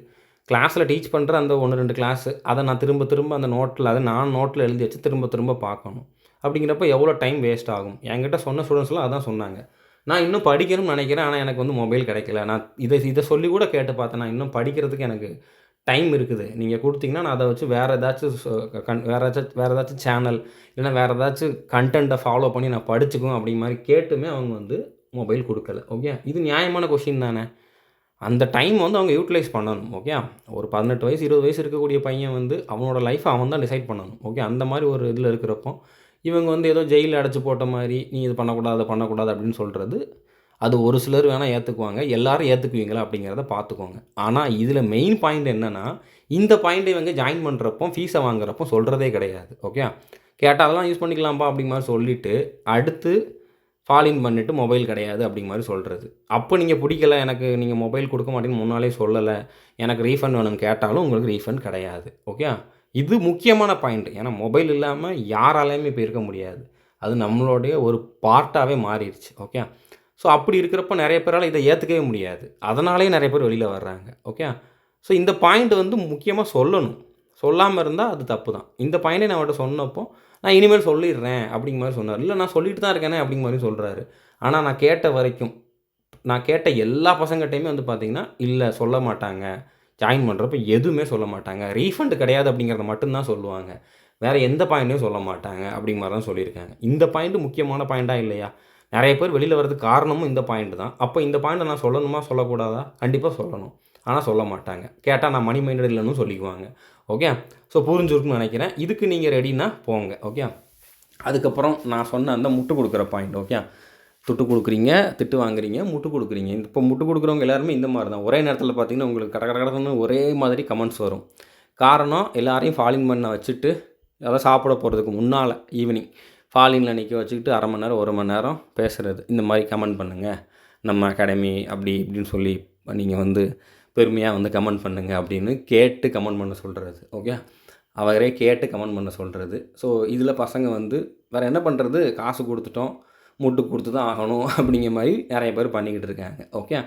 கிளாஸில் டீச் பண்ணுற அந்த ஒன்று ரெண்டு கிளாஸு அதை நான் திரும்ப திரும்ப அந்த நோட்டில் அதை நான் நோட்டில் எழுதி வச்சு திரும்ப திரும்ப பார்க்கணும். அப்படிங்கிறப்ப எவ்வளோ டைம் வேஸ்ட் ஆகும்? என்கிட்ட சொன்ன ஸ்டூடெண்ட்ஸ்லாம் அதான் சொன்னாங்க. நான் இன்னும் படிக்கணும்னு நினைக்கிறேன் ஆனால் எனக்கு வந்து மொபைல் கிடைக்கல. நான் இதை இதை சொல்லி கூட கேட்டு பார்த்தேன். நான் இன்னும் படிக்கிறதுக்கு எனக்கு டைம் இருக்குது. நீங்கள் கொடுத்தீங்கன்னா நான் அதை வச்சு வேறு ஏதாச்சும் கண் வேறு ஏதாச்சும் வேறு ஏதாச்சும் சேனல் இல்லைன்னா வேறு ஏதாச்சும் கண்டென்ட்டை ஃபாலோ பண்ணி நான் படிச்சுக்குவோம் அப்படிங்கிற மாதிரி கேட்டுமே அவங்க வந்து மொபைல் கொடுக்கல ஓகே இது நியாயமான கொஷின் தானே. அந்த டைம் வந்து அவங்க யூட்டிலைஸ் பண்ணணும் ஓகே ஒரு பதினெட்டு வயசு இருபது வயசு இருக்கக்கூடிய பையன் வந்து அவனோட லைஃப்பை அவன் தான் டிசைட் பண்ணணும் ஓகே அந்த மாதிரி ஒரு இதில் இருக்கிறப்போ இவங்க வந்து ஏதோ ஜெயிலில் அடைச்சி போட்ட மாதிரி நீ இது பண்ணக்கூடாது அதை பண்ணக்கூடாது அப்படின்னு சொல்கிறது அது ஒரு சிலர் வேணால் ஏற்றுக்குவாங்க எல்லாரும் ஏற்றுக்குவீங்களா அப்படிங்கிறத பார்த்துக்கோங்க. ஆனால் இதில் மெயின் பாயிண்ட் என்னென்னா இந்த பாயிண்ட் இவங்க ஜாயின் பண்ணுறப்போ ஃபீஸை வாங்குறப்போ சொல்கிறதே கிடையாது ஓகே கேட்டால் அதெல்லாம் யூஸ் பண்ணிக்கலாம்ப்பா அப்படிங்கிற மாதிரி சொல்லிவிட்டு அடுத்து ஃபாலின் பண்ணிவிட்டு மொபைல் கிடையாது அப்படிங்க மாதிரி சொல்கிறது அப்போ நீங்கள் பிடிக்கல எனக்கு நீங்கள் மொபைல் கொடுக்க மாட்டேன்னு முன்னாலே சொல்லலை எனக்கு ரீஃபண்ட் வேணும்னு கேட்டாலும் உங்களுக்கு ரீஃபண்ட் கிடையாது. ஓகே இது முக்கியமான பாயிண்ட் ஏன்னா மொபைல் இல்லாமல் யாராலையுமே இப்போ இருக்க முடியாது. அது நம்மளுடைய ஒரு பார்ட்டாகவே மாறிடுச்சு. ஓகே ஸோ அப்படி இருக்கிறப்ப நிறைய பேரால் இதை ஏற்றுக்கவே முடியாது. அதனாலேயே நிறைய பேர் வெளியில் வர்றாங்க. ஓகே ஸோ இந்த பாயிண்ட் வந்து முக்கியமாக சொல்லணும். சொல்லாமல் இருந்தால் அது தப்பு தான் இந்த பையனை நான் அவர்கிட்ட சொன்னப்போ நான் இனிமேல் சொல்லிடுறேன் அப்படிங்கிற மாதிரி சொன்னார். இல்லை நான் சொல்லிட்டு தான் இருக்கேனே அப்படிங்கிற மாதிரி சொல்கிறாரு ஆனால் நான் கேட்ட வரைக்கும் நான் கேட்ட எல்லா பசங்கள்கிட்டையுமே வந்து பார்த்தீங்கன்னா இல்லை சொல்ல மாட்டாங்க. ஜாயின் பண்ணுறப்ப எதுவுமே சொல்ல மாட்டாங்க. ரீஃபண்ட் கிடையாது அப்படிங்கிறத மட்டும்தான் சொல்லுவாங்க. வேறு எந்த பாயிண்ட்டையும் சொல்ல மாட்டாங்க அப்படிங்கிற மாதிரி தான் சொல்லியிருக்காங்க. இந்த பாயிண்ட்டு முக்கியமான பாயிண்ட்டாக இல்லையா? நிறைய பேர் வெளியில் வரதுக்கு காரணமும் இந்த பாயிண்ட் தான். அப்போ இந்த பாயிண்ட்டை நான் சொல்லணுமா சொல்லக்கூடாதா? கண்டிப்பாக சொல்லணும். ஆனால் சொல்ல மாட்டாங்க. கேட்டால் நான் மணி மைண்டட் இல்லைன்னு சொல்லிக்குவாங்க. ஓகே ஸோ புரிஞ்சிருக்குன்னு நினைக்கிறேன். இதுக்கு நீங்கள் ரெடினா போங்க. ஓகே அதுக்கப்புறம் நான் சொன்ன அந்த முட்டு கொடுக்குற பாயிண்ட் ஓகே துட்டு கொடுக்குறீங்க திட்டு வாங்குறீங்க முட்டு கொடுக்குறீங்க. இப்போ முட்டு கொடுக்குறவங்க எல்லாருமே இந்த மாதிரி தான். ஒரே நேரத்தில் பார்த்தீங்கன்னா உங்களுக்கு கட கட கடன்னு ஒரே மாதிரி கமெண்ட்ஸ் வரும். காரணம் எல்லாரையும் ஃபாலின் பண்ண வச்சுட்டு அதாவது சாப்பிட போகிறதுக்கு முன்னால் ஈவினிங் ஃபாலினில் நிற்க வச்சுக்கிட்டு அரை மணி நேரம் ஒரு மணி நேரம் பேசுகிறது இந்த மாதிரி கமெண்ட் பண்ணுங்கள் நம்ம அகாடமி அப்படி இப்படின்னு சொல்லி நீங்கள் வந்து பெருமையாக வந்து கமெண்ட் பண்ணுங்கள் அப்படின்னு கேட்டு கமெண்ட் பண்ண சொல்கிறது ஓகே அவரே கேட்டு கமெண்ட் பண்ண சொல்கிறது ஸோ இதில் பசங்க வந்து வேறு என்ன பண்ணுறது காசு கொடுத்துட்டோம் முட்டு கொடுத்து தான் ஆகணும் அப்படிங்கிற மாதிரி நிறைய பேர் பண்ணிக்கிட்டு இருக்காங்க ஓகே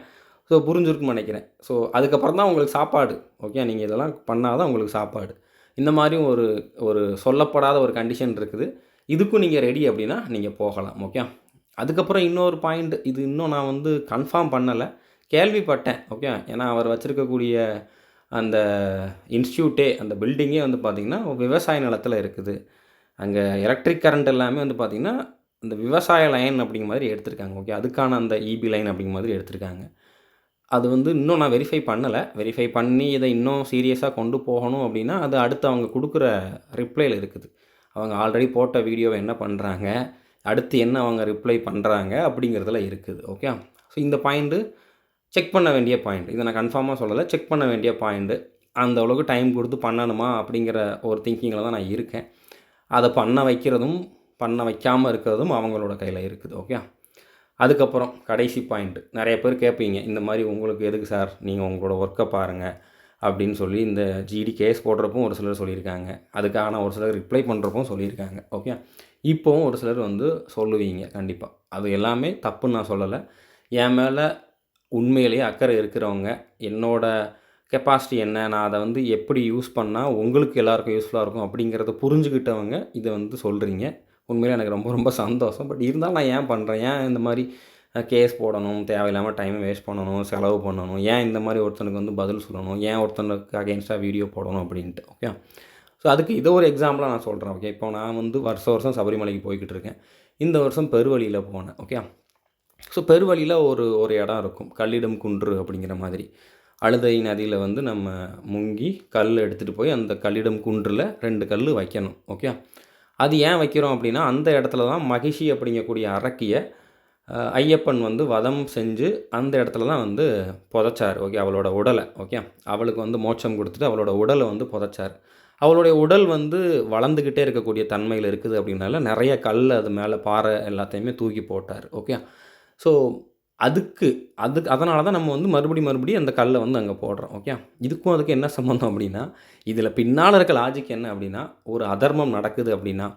ஸோ புரிஞ்சிருக்குன்னு நினைக்கிறேன். ஸோ அதுக்கப்புறம் தான் உங்களுக்கு சாப்பாடு ஓகே நீங்கள் இதெல்லாம் பண்ணால் தான் உங்களுக்கு சாப்பாடு. இந்த மாதிரியும் ஒரு ஒரு சொல்லப்படாத ஒரு கண்டிஷன் இருக்குது. இதுக்கும் நீங்கள் ரெடி அப்படின்னா நீங்கள் போகலாம் ஓகே அதுக்கப்புறம் இன்னொரு பாயிண்ட் இது இன்னும் நான் வந்து கன்ஃபார்ம் பண்ணலை. கேள்விப்பட்டேன் ஓகே ஏன்னா அவர் வச்சுருக்கக்கூடிய அந்த இன்ஸ்டியூட்டே அந்த பில்டிங்கே வந்து பார்த்திங்கன்னா விவசாய நிலத்தில் இருக்குது. அங்கே எலக்ட்ரிக் கரண்ட் எல்லாமே வந்து பார்த்திங்கன்னா இந்த விவசாய லைன் அப்படிங்கிற மாதிரி எடுத்திருக்காங்க ஓகே அதுக்கான அந்த இபி லைன் அப்படிங்கிற மாதிரி எடுத்திருக்காங்க. அது வந்து இன்னும் நான் வெரிஃபை பண்ணலை. வெரிஃபை பண்ணி இதை இன்னும் சீரியஸாக கொண்டு போகணும் அப்படின்னா அது அடுத்து அவங்க கொடுக்குற ரிப்ளையில் இருக்குது. அவங்க ஆல்ரெடி போட்ட வீடியோவை என்ன பண்ணுறாங்க அடுத்து என்ன அவங்க ரிப்ளை பண்ணுறாங்க அப்படிங்கிறதுல இருக்குது ஓகே ஸோ இந்த பாயிண்ட்டு செக் பண்ண வேண்டிய பாயிண்ட் இதை நான் கன்ஃபார்மாக சொல்லலை. செக் பண்ண வேண்டிய பாயிண்ட்டு அந்த அளவுக்கு டைம் கொடுத்து பண்ணணுமா அப்படிங்கிற ஒரு திங்கிங்கில் தான் நான் இருக்கேன். அதை பண்ண வைக்கிறதும் பண்ண வைக்காமல் இருக்கிறதும் அவங்களோட கையில் இருக்குது. ஓகே அதுக்கப்புறம் கடைசி பாயிண்ட்டு நிறைய பேர் கேட்பீங்க இந்த மாதிரி உங்களுக்கு எதுக்கு சார் நீங்கள் உங்களோட ஒர்க்கை பாருங்கள் அப்படின்னு சொல்லி இந்த ஜிடி கேஸ் போடுறப்பவும் ஒரு சிலர் சொல்லியிருக்காங்க. அதுக்கான ஒரு சிலர் ரிப்ளை பண்ணுறப்பவும் சொல்லியிருக்காங்க. ஓகே இப்போவும் ஒரு சிலர் வந்து சொல்லுவீங்க கண்டிப்பாக அது எல்லாமே தப்புன்னு நான் சொல்லலை. என் மேலே உண்மையிலேயே அக்கறை இருக்கிறவங்க என்னோட கெப்பாசிட்டி என்ன நான் அதை வந்து எப்படி யூஸ் பண்ணால் உங்களுக்கு எல்லாருக்கும் யூஸ்ஃபுல்லாக இருக்கும் அப்படிங்கிறத புரிஞ்சுக்கிட்டவங்க இதை வந்து சொல்கிறீங்க உண்மையில் எனக்கு ரொம்ப ரொம்ப சந்தோஷம். பட் இருந்தாலும் நான் ஏன் பண்ணுறேன் ஏன் இந்த மாதிரி கேஸ் போடணும் தேவையில்லாமல் டைம் வேஸ்ட் பண்ணணும் செலவு பண்ணணும் ஏன் இந்த மாதிரி ஒருத்தனுக்கு வந்து பதில் சொல்லணும் ஏன் ஒருத்தனுக்கு அகேன்ஸ்டாக வீடியோ போடணும் அப்படின்ட்டு ஓகே ஸோ அதுக்கு இதை ஒரு எக்ஸாம்பிளாக நான் சொல்கிறேன் ஓகே இப்போ நான் வந்து வருஷம் வருஷம் சபரிமலைக்கு போய்கிட்டு இருக்கேன். இந்த வருஷம் பெருவழியில் போனேன் ஓகே ஸோ பெருவழியில் ஒரு ஒரு இடம் இருக்கும். கல்லிடம் குன்று அப்படிங்கிற மாதிரி. அழுதை நதியில் வந்து நம்ம முங்கி கல் எடுத்துகிட்டு போய் அந்த கல்லிடம் குன்றில் ரெண்டு கல் வைக்கணும். ஓகே அது ஏன் வைக்கிறோம் அப்படின்னா அந்த இடத்துல தான் மகிஷி அப்படிங்கக்கூடிய அரக்கியை ஐயப்பன் வந்து வதம் செஞ்சு அந்த இடத்துல தான் வந்து புதைச்சார். ஓகே அவளோட உடலை. ஓகே அவளுக்கு வந்து மோட்சம் கொடுத்துட்டு அவளோட உடலை வந்து புதைச்சார். அவளுடைய உடல் வந்து வளர்ந்துக்கிட்டே இருக்கக்கூடிய தன்மையில் இருக்குது அப்படின்னால நிறைய கல் அது மேலே பாறை எல்லாத்தையுமே தூக்கி போட்டார். ஓகே ஸோ அதுக்கு அதுக்கு அதனால தான் நம்ம வந்து மறுபடி மறுபடியும் அந்த கல்லை வந்து அங்கே போடுறோம் ஓகே இதுக்கும் அதுக்கு என்ன சம்மந்தம் அப்படின்னா இதில் பின்னால் இருக்க லாஜிக் என்ன அப்படின்னா ஒரு அதர்மம் நடக்குது அப்படின்னா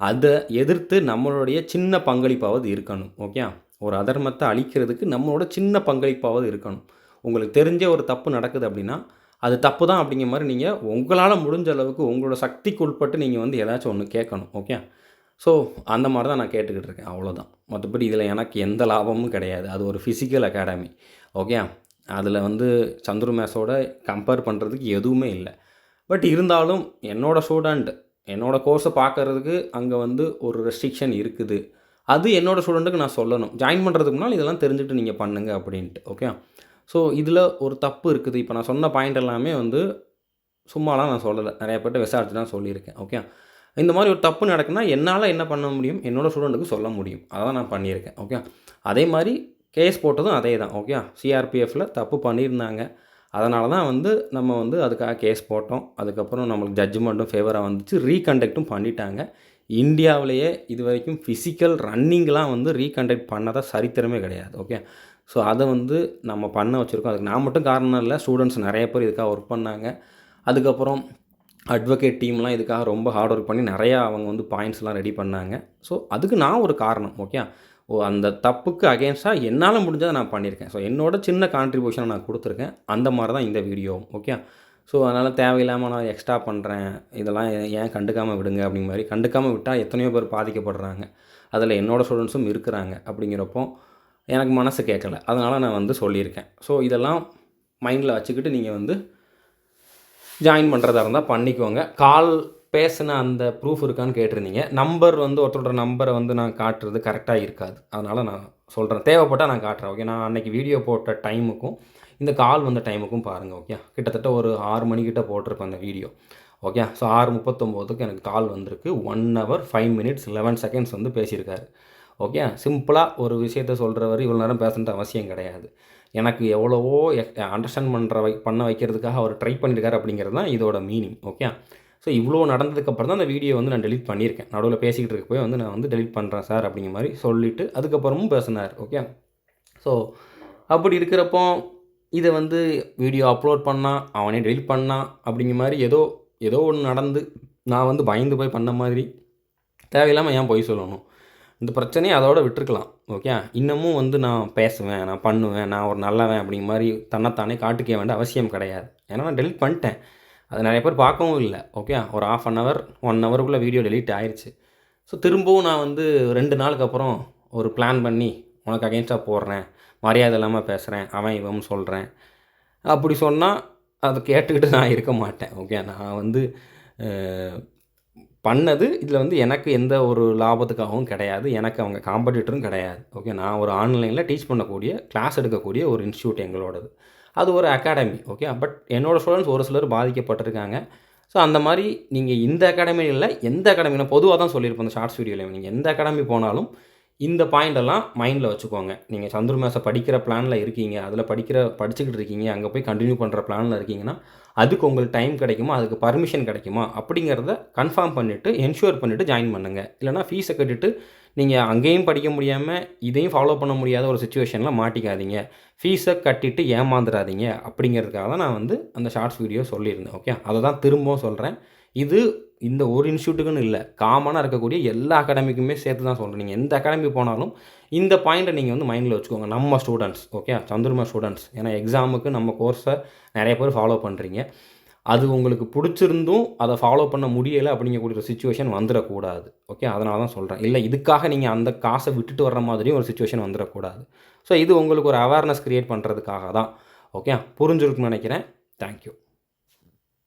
அதை எதிர்த்து நம்மளுடைய சின்ன பங்களிப்பாவது இருக்கணும் ஓகே ஒரு அதர்மத்தை அழிக்கிறதுக்கு நம்மளோட சின்ன பங்களிப்பாவது இருக்கணும். உங்களுக்கு தெரிஞ்ச ஒரு தப்பு நடக்குது அப்படின்னா அது தப்பு தான் அப்படிங்கிற மாதிரி நீங்கள் உங்களால் முடிஞ்ச அளவுக்கு உங்களோட சக்திக்கு உட்பட்டு நீங்கள் வந்து ஏதாச்சும் ஒன்று கேட்கணும் ஓகே ஸோ அந்த மாதிரி தான் நான் கேட்டுக்கிட்டு இருக்கேன். அவ்வளோதான் மற்றபடி இதில் எனக்கு எந்த லாபமும் கிடையாது. அது ஒரு ஃபிசிக்கல் அகாடமி ஓகே அதில் வந்து சந்துரு மேஸோட கம்பேர் பண்ணுறதுக்கு எதுவுமே இல்லை. பட் இருந்தாலும் என்னோடய ஸ்டூடெண்ட் என்னோடய கோர்ஸை பார்க்கறதுக்கு அங்கே வந்து ஒரு ரெஸ்ட்ரிக்ஷன் இருக்குது. அது என்னோடய ஸ்டூடெண்ட்டுக்கு நான் சொல்லணும். ஜாயின் பண்ணுறதுக்கு முன்னால் இதெல்லாம் தெரிஞ்சுட்டு நீங்கள் பண்ணுங்க அப்படின்ட்டு. ஓகே ஸோ இதில் ஒரு தப்பு இருக்குது. இப்போ நான் சொன்ன பாயிண்ட் எல்லாமே வந்து சும்மாலாம் நான் சொல்லலை. நிறைய பேர்ட்ட விசாரிச்சு தான் சொல்லியிருக்கேன் ஓகே இந்த மாதிரி ஒரு தப்பு நடக்குன்னா என்னால் என்ன பண்ண முடியும்? என்னோட ஸ்டூடெண்ட்டுக்கு சொல்ல முடியும். அதான் நான் பண்ணியிருக்கேன். ஓகே அதே மாதிரி கேஸ் போட்டதும் அதே தான். ஓகே சிஆர்பிஎஃப்பில் தப்பு பண்ணியிருந்தாங்க. அதனால தான் வந்து நம்ம வந்து அதுக்காக கேஸ் போட்டோம். அதுக்கப்புறம் நம்மளுக்கு ஜட்ஜ்மெண்ட்டும் ஃபேவராக வந்துச்சு. ரீகண்டக்டும் பண்ணிட்டாங்க. இந்தியாவிலேயே இது வரைக்கும் ஃபிசிக்கல் ரன்னிங்லாம் வந்து ரீகண்டக்ட் பண்ணதாக சரித்திரமே கிடையாது. ஓகே ஸோ அதை வந்து நம்ம பண்ண வச்சுருக்கோம். அதுக்கு நான் மட்டும் காரணம் இல்லை. ஸ்டூடெண்ட்ஸ் நிறைய பேர் இதுக்காக ஒர்க் பண்ணாங்க. அதுக்கப்புறம் அட்வொகேட் டீம்லாம் இதுக்காக ரொம்ப ஹார்ட் ஒர்க் பண்ணி நிறையா அவங்க வந்து பாயிண்ட்ஸ்லாம் ரெடி பண்ணாங்க. ஸோ அதுக்கு நான் ஒரு காரணம் ஓகே ஓ அந்த தப்புக்கு அகேன்ஸ்டாக என்னால் முடிஞ்சதை நான் பண்ணியிருக்கேன். ஸோ என்னோட சின்ன கான்ட்ரிபியூஷனை நான் கொடுத்துருக்கேன். அந்த மாதிரி தான் இந்த வீடியோ ஓகே ஸோ அதனால் தேவையில்லாமல் நான் எக்ஸ்ட்ரா பண்ணுறேன் இதெல்லாம் ஏன் ஏன் கண்டுக்காமல் விடுங்க அப்படிங்கிற மாதிரி. கண்டுக்காமல் விட்டால் எத்தனையோ பேர் பாதிக்கப்படுறாங்க. அதில் என்னோடய ஸ்டூடெண்ட்ஸும் இருக்கிறாங்க அப்படிங்கிறப்போ எனக்கு மனசு கேட்கல. அதனால் நான் வந்து சொல்லியிருக்கேன். ஸோ இதெல்லாம் மைண்டில் வச்சுக்கிட்டு நீங்கள் வந்து ஜாயின் பண்ணுறதா இருந்தால் பண்ணிக்கோங்க. கால் பேசின அந்த ப்ரூஃப் இருக்கான்னு கேட்டிருந்தீங்க. நம்பர் வந்து ஒருத்தரோட நம்பரை வந்து நான் காட்டுறது கரெக்டாக இருக்காது. அதனால் நான் சொல்கிறேன் தேவைப்பட்டால் நான் காட்டுறேன். ஓகே நான் அன்றைக்கி வீடியோ போட்ட டைமுக்கும் இந்த கால் வந்த டைமுக்கும் பாருங்கள் ஓகே கிட்டத்தட்ட ஒரு ஆறு மணிக்கிட்ட போட்டிருப்பேன் அந்த வீடியோ ஓகே ஸோ ஆறு முப்பத்தொம்போதுக்கு எனக்கு கால் வந்திருக்கு. One hour five minutes eleven seconds வந்து பேசியிருக்காரு. ஓகே சிம்பிளாக ஒரு விஷயத்த சொல்கிறவர் இவ்வளோ நேரம் பேசணுன்ற அவசியம் கிடையாது. எனக்கு எவ்வளவோ அண்டர்ஸ்டாண்ட் பண்ணுற வை பண்ண வைக்கிறதுக்காக அவர் ட்ரை பண்ணியிருக்காரு அப்படிங்கிறது தான் இதோட மீனிங் ஓகே ஸோ இவ்வளோ நடந்ததுக்கப்புறம் தான் அந்த வீடியோ வந்து நான் டெலிட் பண்ணியிருக்கேன். நடுவில் பேசிக்கிட்டு இருக்க போய் வந்து நான் வந்து டெலிட் பண்ணுறேன் சார் அப்படிங்கிற மாதிரி சொல்லிவிட்டு அதுக்கப்புறமும் பேசினார் ஓகே ஸோ அப்படி இருக்கிறப்போ இதை வந்து வீடியோ அப்லோட் பண்ணால் அவனே டெலிட் பண்ணான் அப்படிங்கிற மாதிரி ஏதோ ஏதோ ஒன்று நடந்து நான் வந்து பயந்து போய் பண்ண மாதிரி தேவையில்லாமல் ஏன் போய் சொல்லணும்? இந்த பிரச்சனையை அதோட விட்டுருக்கலாம் ஓகே இன்னமும் வந்து நான் பேசுவேன் நான் பண்ணுவேன் நான் ஒரு நல்லவன் அப்படிங்கிற மாதிரி தன்னைத்தானே காட்டுக்க வேண்டிய அவசியம் கிடையாது. ஏன்னா நான் டெலிட் பண்ணிட்டேன். அது நிறைய பேர் பார்க்கவும் இல்லை ஓகே ஒரு ஆஃப் அன் ஹவர் ஒன் ஹவருக்குள்ளே வீடியோ டெலிட் ஆயிடுச்சு ஸோ திரும்பவும் நான் வந்து ரெண்டு நாளுக்கு அப்புறம் ஒரு பிளான் பண்ணி உனக்கு அகேன்ஸ்டாக போடுறேன் மரியாதை இல்லாமல் பேசுகிறேன் அவன் இவன் சொல்கிறேன் அப்படி சொன்னால் அதை கேட்டுக்கிட்டு நான் இருக்க மாட்டேன் ஓகே நான் வந்து பண்ணது. இதில் வந்து எனக்கு எந்த ஒரு லாபத்துக்காகவும் கிடையாது. எனக்கு அவங்க காம்படிட்டரும் கிடையாது. ஓகே நான் ஒரு ஆன்லைனில் டீச் பண்ணக்கூடிய கிளாஸ் எடுக்கக்கூடிய ஒரு இன்ஸ்டியூட் எங்களோடது. அது ஒரு அகாடமி ஓகே பட் என்னோடய ஸ்டூடெண்ட்ஸ் ஒரு சிலர் பாதிக்கப்பட்டிருக்காங்க. ஸோ அந்த மாதிரி நீங்கள் இந்த அகாடமியில் இல்லை எந்த அகாடமியில் பொதுவாக தான் சொல்லியிருப்போம் அந்த ஷார்ட்ஸ் வீடியோவில் நீங்கள் எந்த அகாடமி போனாலும் இந்த பாயிண்டெல்லாம் மைண்டில் வச்சுக்கோங்க. நீங்கள் சந்துருமேசை படிக்கிற பிளானில் இருக்கீங்க அதில் படிக்கிற படிச்சுக்கிட்டு இருக்கீங்க அங்கே போய் கண்டினியூ பண்ணுற பிளானில் இருக்கீங்கன்னா அதுக்கு உங்களுக்கு டைம் கிடைக்குமா? அதுக்கு பர்மிஷன் கிடைக்குமா? அப்படிங்கிறத கன்ஃபார்ம் பண்ணிவிட்டு என்ஷூர் பண்ணிவிட்டு ஜாயின் பண்ணுங்கள் இல்லைனா ஃபீஸை கட்டிட்டு நீங்கள் அங்கேயும் படிக்க முடியாமல் இதையும் ஃபாலோ பண்ண முடியாத ஒரு சுச்சுவேஷனில் மாட்டிக்காதீங்க. ஃபீஸை கட்டிட்டு ஏமாந்துடாதீங்க அப்படிங்கிறதுக்காக தான் நான் வந்து அந்த ஷார்ட்ஸ் வீடியோ சொல்லியிருந்தேன். ஓகே அதை தான் திரும்பவும் சொல்கிறேன் இது இந்த ஒரு இன்ஸ்டியூட்டுக்குன்னு இல்லை. காமனாக இருக்கக்கூடிய எல்லா அகாடமிக்குமே சேர்த்து தான் சொல்கிறேன் நீங்கள் எந்த அகாடமி போனாலும் இந்த பாயிண்ட்டை நீங்கள் வந்து மைண்டில் வச்சுக்கோங்க. நம்ம ஸ்டூடெண்ட்ஸ் ஓகே சந்திரமா ஸ்டூடெண்ட்ஸ் ஏன்னா எக்ஸாமுக்கு நம்ம கோர்ஸை நிறைய பேர் ஃபாலோ பண்ணுறீங்க அது உங்களுக்கு பிடிச்சிருந்தும் அதை ஃபாலோ பண்ண முடியலை அப்படிங்கக்கூடிய ஒரு சுச்சுவேஷன் வந்துடக்கூடாது ஓகே அதனால தான் சொல்கிறேன் இல்லை இதுக்காக நீங்கள் அந்த காசை விட்டுட்டு வர்ற மாதிரியும் ஒரு சுச்சுவேஷன் வந்துடக்கூடாது. ஸோ இது உங்களுக்கு ஒரு அவேர்னஸ் க்ரியேட் பண்ணுறதுக்காக தான் ஓகே புரிஞ்சிருக்குன்னு நினைக்கிறேன். தேங்க்யூ